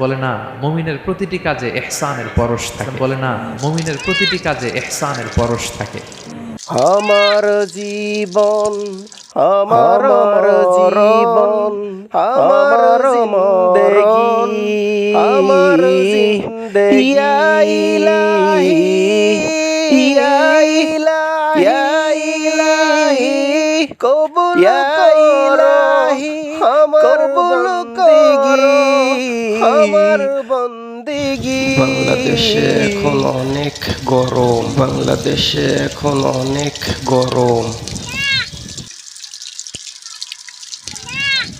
বলে না মমিনের প্রতিটি কাজে এহসানের পরশ থাকে। বলে না মমিনের প্রতিটি কাজে এহসানের পরশ থাকে। আমার জীবন আমার জীবন আমার জিন্দেগি আমার জিন্দেগি। ইয়া ইলাহি ইয়া ইলাহি ইয়া ইলাহি কবুল ইলাহি আমার বন্দগি। আমার বন্দিগি। বাংলাদেশে এখন অনেক গরম বাংলাদেশে এখন অনেক গরম।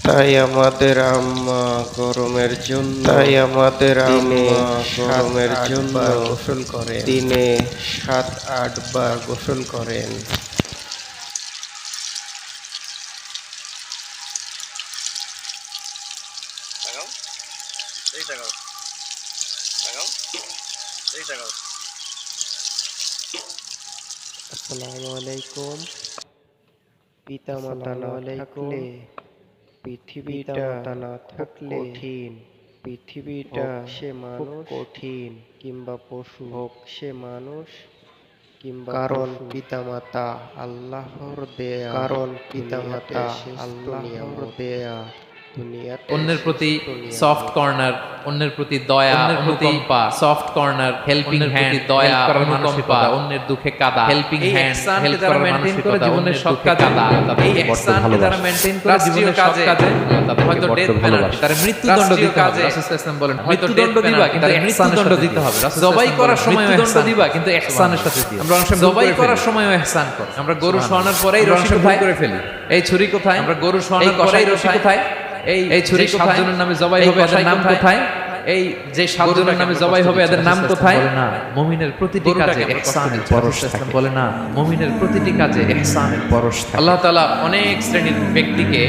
তাই আমাদের আম্মা গরমের জন্য তাই আমাদের আম্মা গরমের জন্য গোসল করেন। দিনে সাত আট বার গোসল করেন। আসসালামু আলাইকুম। পিতা মাতা না থাকলে পৃথিবীটা না থাকলে কঠিন। পৃথিবীটা সে মানুষ কঠিন। কিংবা পশু। হোক সে মানুষ কিংবা কারণ পিতামাতা আল্লাহর দেয়া কারণ পিতামাতা আল্লাহর দেয়া। অন্যের প্রতি সফট কর্নার অন্যের প্রতি দয়া অন্যের প্রতি সফট কর্নার হেল্পিং হ্যান্ড দয়া মানসিকতা অন্যের দুঃখে কাদা হেল্পিং হ্যান্ড হেল্প করার মেইনটেইন করে জীবনের সব কাজে এই এহসানকে যারা মেইনটেইন করে জীবনের সব কাজে হয়তো ডেথ পেনাল্টি তার মৃত্যুদণ্ড দিতে হবে রাসূল সাল্লাল্লাহু বলেন হয়তো মৃত্যুদণ্ড দিবা কিন্তু মৃত্যুদণ্ড দিতে হবে। জবাই করার সময় মৃত্যুদণ্ড দিবা কিন্তু ইহসানের সাথে দিও। আমরা অনেক জবাই করার সময় ইহসান কর। আমরা গরু শোয়ানোর পরেই রশি কোথায় করে ফেলি এই ছুরি কোথায়? আমরা গরু শোয়ানোর পরেই রশি কোথায় এই এই ছুরি সাতজনের নামে জবাই হবে এদের নাম কোথায়? এই যে সাতজনের নামে জবাই হবে এদের নাম কোথায়? বলে না। মুমিনের প্রতিটি কাজে ইহসানের পরশ থাকে বলে না। মুমিনের প্রতিটি কাজে ইহসানের পরশ থাকে। আল্লাহ তাআলা অনেক শ্রেণির ব্যক্তিকে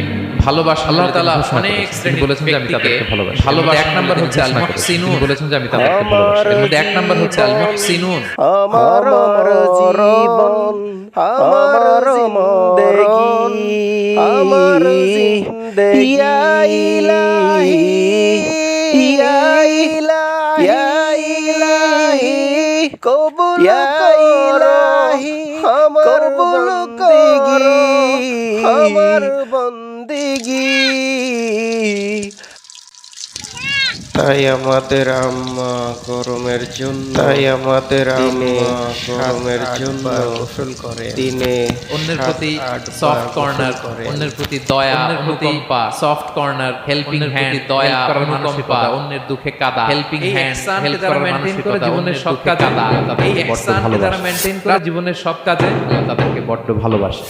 ভালোবাসা আল্লাহ তাআলা অনেক শ্রেণির বলেছেন যে আমি তাদেরকে ভালোবাসি। ভালোবাসা এক নাম্বার হচ্ছে আল মুহসিনুন বলেছেন যে আমি তাদেরকে ভালোবাসি। এর মধ্যে এক নাম্বার হচ্ছে আল মুহসিনুন আমার জীবন আমার জিন্দেগি। আমার জিন্দেগি ইয়া ইলাহি ইয়া ইলাহি ইয়া ইলাহি কবুল তাই আমাদের আম্মা গরমের জন্য তাই আমাদের আম্মা গরমের জন্য গোসল করে। দিনে অন্যের প্রতি সফট কর্নার করে। অন্যের প্রতি দয়া অন্যের প্রতি সফট কর্নার হেল্পিং হ্যান্ড দয়া মানসিকতা অন্যের দুঃখে কাদা হেল্পিং হ্যান্ড হেল্প করার মেইনটেইন করে জীবনের সব কাজে এই ইহসানকে যারা মেইনটেইন করে জীবনের সব কাজে তাদেরকে বড্ড ভালোবাসে।